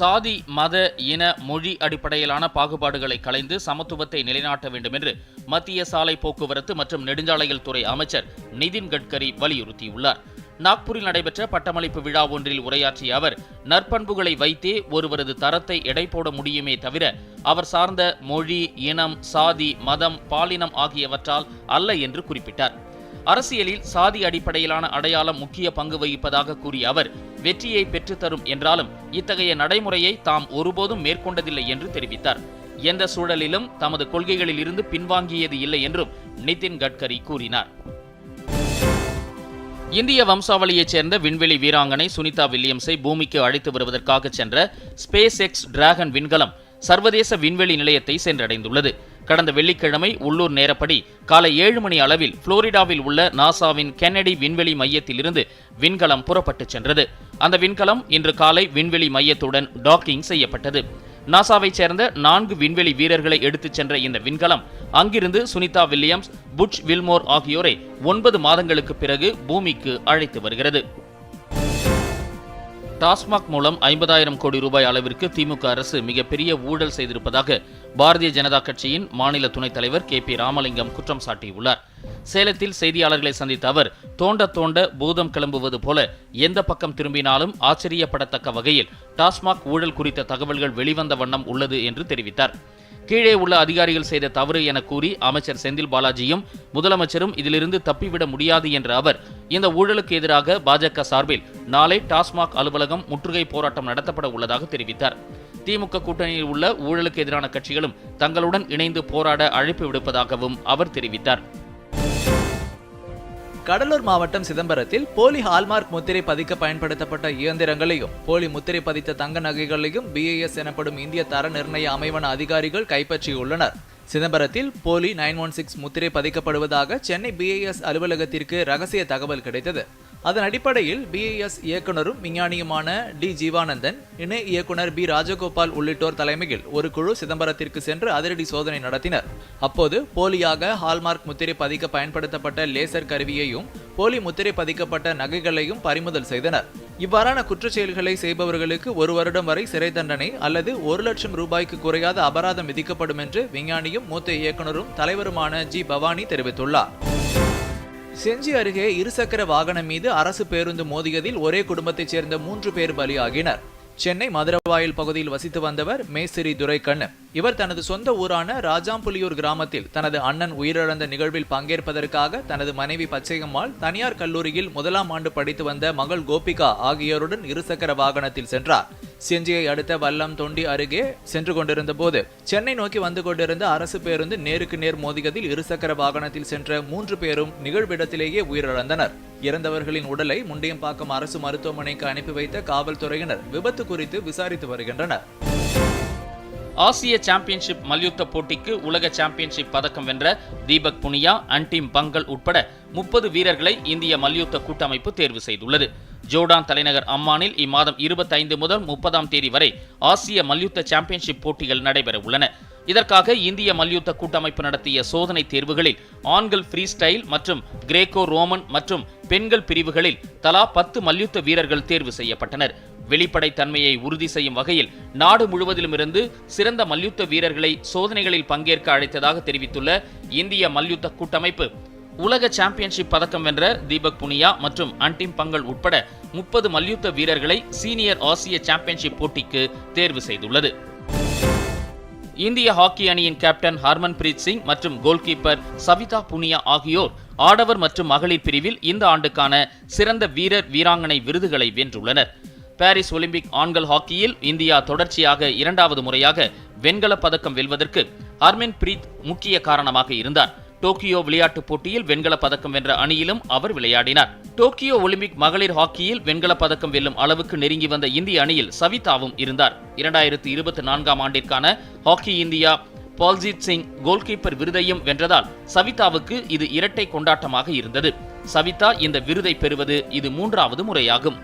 சாதி மத இன மொழி அடிப்படையிலான பாகுபாடுகளை களைந்து சமத்துவத்தை நிலைநாட்ட வேண்டும் என்று மத்திய சாலை போக்குவரத்து மற்றும் நெடுஞ்சாலைகள் துறை அமைச்சர் நிதின் கட்கரி வலியுறுத்தியுள்ளார். நாக்பூரில் நடைபெற்ற பட்டமளிப்பு விழா ஒன்றில் உரையாற்றிய அவர் நற்பண்புகளை வைத்தே ஒருவரது தரத்தை எடை போட முடியுமே தவிர அவர் சார்ந்த மொழி இனம் சாதி மதம் பாலினம் ஆகியவற்றால் அல்ல என்று குறிப்பிட்டார். அரசியலில் சாதி அடிப்படையிலான அடையாளம் முக்கிய பங்கு வகிப்பதாக கூறிய அவர் வெற்றியை பெற்றுத்தரும் என்றாலும் இத்தகைய நடைமுறையை தாம் ஒருபோதும் மேற்கொண்டதில்லை என்று தெரிவித்தார். எந்த சூழலிலும் தமது கொள்கைகளில் இருந்து பின்வாங்கியது இல்லை என்றும் நிதின் கட்கரி கூறினார். இந்திய வம்சாவளியைச் சேர்ந்த விண்வெளி வீராங்கனை சுனிதா வில்லியம்ஸை பூமிக்கு அழைத்து வருவதற்காக சென்ற ஸ்பேஸ் எக்ஸ் டிராகன் விண்கலம் சர்வதேச விண்வெளி நிலையத்தை சென்றடைந்துள்ளது. கடந்த வெள்ளிக்கிழமை உள்ளூர் நேரப்படி காலை ஏழு மணி அளவில் புளோரிடாவில் உள்ள நாசாவின் கென்னடி விண்வெளி மையத்திலிருந்து விண்கலம் புறப்பட்டுச் சென்றது. அந்த விண்கலம் இன்று காலை விண்வெளி மையத்துடன் டாக்கிங் செய்யப்பட்டது. நாசாவைச் சேர்ந்த நான்கு விண்வெளி வீரர்களை எடுத்துச் சென்ற இந்த விண்கலம் அங்கிருந்து சுனிதா வில்லியம்ஸ் புட்ச் வில்மோர் ஆகியோரை ஒன்பது மாதங்களுக்கு பிறகு பூமிக்கு அழைத்து வருகிறது. டாஸ்மாக் மூலம் ஐம்பதாயிரம் கோடி ரூபாய் அளவிற்கு திமுக அரசு மிகப்பெரிய ஊழல் செய்திருப்பதாக பாரதிய ஜனதா கட்சியின் மாநில துணைத் தலைவர் கே பி ராமலிங்கம் குற்றம் சாட்டியுள்ளார். சேலத்தில் செய்தியாளர்களை சந்தித்த அவர் தோண்ட தோண்ட பூதம் கிளம்புவது போல எந்த பக்கம் திரும்பினாலும் ஆச்சரியப்படத்தக்க வகையில் டாஸ்மாக் ஊழல் குறித்த தகவல்கள் வெளிவந்த வண்ணம் உள்ளது என்று தெரிவித்தார். கீழே உள்ள அதிகாரிகள் செய்த தவறு என கூறி அமைச்சர் செந்தில் பாலாஜியும் முதலமைச்சரும் இதிலிருந்து தப்பிவிட முடியாது என்ற அவர் இந்த ஊழலுக்கு எதிராக பாஜக சார்பில் நாளை டாஸ்மாக் அலுவலகம் முற்றுகை போராட்டம் நடத்தப்பட உள்ளதாக தெரிவித்தார். திமுக கூட்டணியில் உள்ள ஊழலுக்கு எதிரான கட்சிகளும் தங்களுடன் இணைந்து போராட அழைப்பு விடுப்பதாகவும் அவர் தெரிவித்தார். கடலூர் மாவட்டம் சிதம்பரத்தில் போலி ஹால்மார்க் முத்திரை பதிக்க பயன்படுத்தப்பட்ட இயந்திரங்களையும் போலி முத்திரை பதித்த தங்க நகைகளையும் பிஏஎஸ் எனப்படும் இந்திய தர நிர்ணய அமைவன அதிகாரிகள் கைப்பற்றியுள்ளனர். சிதம்பரத்தில் போலி நைன் ஒன் சிக்ஸ் முத்திரை பதிக்கப்படுவதாக சென்னை பிஏஎஸ் அலுவலகத்திற்கு ரகசிய தகவல் கிடைத்தது. அதன் அடிப்படையில் பிஏஎஸ் இயக்குனரும் விஞ்ஞானியுமான டி ஜீவானந்தன் இணை இயக்குனர் பி ராஜகோபால் உள்ளிட்டோர் தலைமையில் ஒரு குழு சிதம்பரத்திற்கு சென்று அதிரடி சோதனை நடத்தினர். அப்போது போலியாக ஹால்மார்க் முத்திரை பதிக்க பயன்படுத்தப்பட்ட லேசர் கருவியையும் போலி முத்திரை பதிக்கப்பட்ட நகைகளையும் பறிமுதல் செய்தனர். இவ்வாறான குற்றச் செயல்களை செய்பவர்களுக்கு ஒரு வருடம் வரை சிறை தண்டனை அல்லது ஒரு லட்சம் ரூபாய்க்கு குறையாத அபராதம் விதிக்கப்படும் என்று விஞ்ஞானியும் மூத்த இயக்குனரும் தலைவருமான ஜி பவானி தெரிவித்துள்ளார். செஞ்சி அருகே இருசக்கர வாகனம் மீது அரசு பேருந்து மோதியதில் ஒரே குடும்பத்தைச் சேர்ந்த மூன்று பேர் பலியாகினர். சென்னை மதுரவாயில் பகுதியில் வசித்து வந்தவர் மேஸ்திரி துரைக்கண்ணு. இவர் தனது சொந்த ஊரான ராஜாம்புலியூர் கிராமத்தில் தனது அண்ணன் உயிரிழந்த நிகழ்வில் பங்கேற்பதற்காக தனது மனைவி பச்சையம்மாள் தனியார் கல்லூரியில் முதலாம் ஆண்டு படித்து வந்த மகள் கோபிகா ஆகியோருடன் இருசக்கர வாகனத்தில் சென்றார். செஞ்சியை அடுத்த வல்லம் தொண்டி அருகே சென்று கொண்டிருந்த போது சென்னை நோக்கி வந்து கொண்டிருந்த அரசு பேருந்து நேருக்கு நேர் மோதியதில் இருசக்கர வாகனத்தில் சென்ற மூன்று பேரும் நிகழ்விடத்திலேயே உயிரிழந்தனர். இறந்தவர்களின் உடலை முண்டியம்பாக்கம் அரசு மருத்துவமனைக்கு அனுப்பி வைத்த காவல்துறையினர் விபத்து குறித்து விசாரித்து வருகின்றனர். ஆசிய சாம்பியன்ஷிப் மல்யுத்த போட்டிக்கு உலக சாம்பியன்ஷிப் பதக்கம் வென்ற தீபக் புனியா அன்டிம் பங்கல் உட்பட முப்பது வீரர்களை இந்திய மல்யுத்த கூட்டமைப்பு தேர்வு செய்துள்ளது. ஜோர்டான் தலைநகர் அம்மானில் இம்மாதம் இருபத்தைந்து முதல் முப்பதாம் தேதி வரை ஆசிய மல்யுத்த சாம்பியன்ஷிப் போட்டிகள் நடைபெற உள்ளன. இதற்காக இந்திய மல்யுத்த கூட்டமைப்பு நடத்திய சோதனை தேர்வுகளில் ஆண்கள் ஃப்ரீ ஸ்டைல் மற்றும் கிரேக்கோ ரோமன் மற்றும் பெண்கள் பிரிவுகளில் தலா பத்து மல்யுத்த வீரர்கள் தேர்வு செய்யப்பட்டனர். வெளிப்படைத்தன்மையை உறுதி செய்யும் வகையில் நாடு முழுவதிலும் இருந்து சிறந்த மல்யுத்த வீரர்களை சோதனைகளில் பங்கேற்க அழைத்ததாக தெரிவித்துள்ள இந்திய மல்யுத்த கூட்டமைப்பு உலக சாம்பியன்ஷிப் பதக்கம் வென்ற தீபக் புனியா மற்றும் அன்டிம் பங்கல் உட்பட முப்பது மல்யுத்த வீரர்களை சீனியர் ஆசிய சாம்பியன்ஷிப் போட்டிக்கு தேர்வு செய்துள்ளது. இந்திய ஹாக்கி அணியின் கேப்டன் ஹர்மன் பிரீத் சிங் மற்றும் கோல்கீப்பர் சவிதா புனியா ஆகியோர் ஆடவர் மற்றும் மகளிர் பிரிவில் இந்த ஆண்டுக்கான சிறந்த வீரர் வீராங்கனை விருதுகளை வென்றுள்ளனர். பாரிஸ் ஒலிம்பிக் ஆண்கள் ஹாக்கியில் இந்தியா தொடர்ச்சியாக இரண்டாவது முறையாக வெண்கலப் பதக்கம் வெல்வதற்கு ஹர்மன் பிரீத் முக்கிய காரணமாக இருந்தார். டோக்கியோ விளையாட்டுப் போட்டியில் வெண்கலப் பதக்கம் வென்ற அணியிலும் அவர் விளையாடினார். டோக்கியோ ஒலிம்பிக் மகளிர் ஹாக்கியில் வெண்கலப் பதக்கம் வெல்லும் அளவுக்கு நெருங்கி வந்த இந்திய அணியில் சவிதாவும் இருந்தார். இரண்டாயிரத்தி இருபத்தி நான்காம் ஆண்டிற்கான hockey India Baljit Singh goalkeeper விருதையும் வென்றதால் சவிதாவுக்கு இது இரட்டை கொண்டாட்டமாக இருந்தது. சவிதா இந்த விருதை பெறுவது இது மூன்றாவது முறையாகும்.